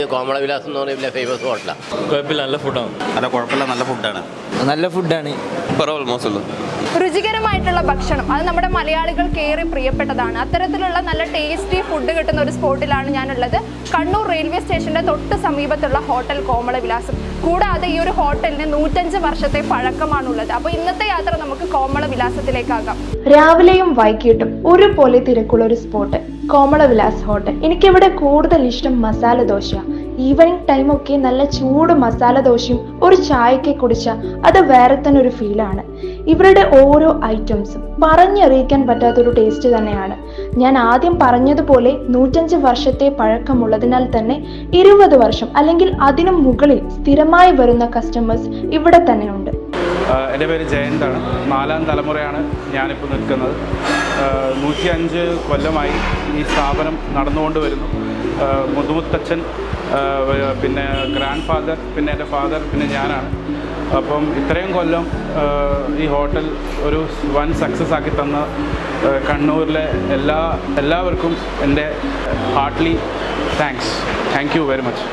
കോമള വിലാസം എന്ന് പറയുന്ന ഫേമസ് ഹോട്ടലാണ് കുഴപ്പമില്ല നല്ല ഫുഡാണ് അല്ല കുഴപ്പമില്ല നല്ല ഫുഡാണ് നല്ല ഫുഡാണ് ഓൾമോസ്റ്റ് മോശമില്ല രുചികരമായിട്ടുള്ള ഭക്ഷണം. അത് നമ്മുടെ മലയാളികൾക്ക് ഏറെ പ്രിയപ്പെട്ടതാണ്. അത്തരത്തിലുള്ള നല്ല ടേസ്റ്റി ഫുഡ് കിട്ടുന്ന ഒരു സ്പോട്ടിലാണ് ഞാനുള്ളത്. കണ്ണൂർ റെയിൽവേ സ്റ്റേഷന്റെ തൊട്ട് സമീപത്തുള്ള ഹോട്ടൽ കോമള വിലാസം. കൂടാതെ ഈ ഒരു ഹോട്ടലിന് നൂറ്റഞ്ച് വർഷത്തെ പഴക്കമാണുള്ളത്. അപ്പോൾ ഇന്നത്തെ യാത്ര നമുക്ക് കോമള വിലാസത്തിലേക്കാകാം. രാവിലെയും വൈകിട്ടും ഒരുപോലെ തിരക്കുള്ള ഒരു സ്പോട്ട് കോമള വിലാസ് ഹോട്ടൽ. എനിക്കിവിടെ കൂടുതൽ ഇഷ്ടം മസാല ദോശ. ഈവനിങ് ടൈമൊക്കെ നല്ല ചൂട് മസാല ദോശയും ഒരു ചായയൊക്കെ കുടിച്ച അത് വേറെ തന്നെ ഒരു ഫീലാണ് ഇവരുടെ ഓരോ ഐറ്റംസും പറഞ്ഞറിയിക്കാൻ പറ്റാത്തൊരു ടേസ്റ്റ് തന്നെയാണ്. ഞാൻ ആദ്യം പറഞ്ഞതുപോലെ നൂറ്റഞ്ച് വർഷത്തെ പഴക്കമുള്ളതിനാൽ തന്നെ ഇരുപത് വർഷം അല്ലെങ്കിൽ അതിനു മുകളിൽ സ്ഥിരമായി വരുന്ന കസ്റ്റമേഴ്സ് ഇവിടെ തന്നെ ഉണ്ട്. ആഹ് എന്റെ പേര് ജയന്താണ് നാലാം തലമുറയാണ് ഞാനിപ്പോൾ നിൽക്കുന്നത്. നൂറ്റി അഞ്ച് കൊല്ലമായി ഈ സ്ഥാപനം നടന്നുകൊണ്ട് വരുന്നു. മുതുമുത്തച്ഛൻ പിന്നെ ഗ്രാൻഡ് ഫാദർ പിന്നെ എന്റെ ഫാദർ പിന്നെ ഞാനാണ്. അപ്പം ഇത്രയും കൊല്ലം ഈ ഹോട്ടൽ ഒരു വൻ സക്സസ് ആക്കി തന്ന കണ്ണൂരിലെ എല്ലാ എല്ലാവർക്കും എന്റെ heartly thanks thank you very much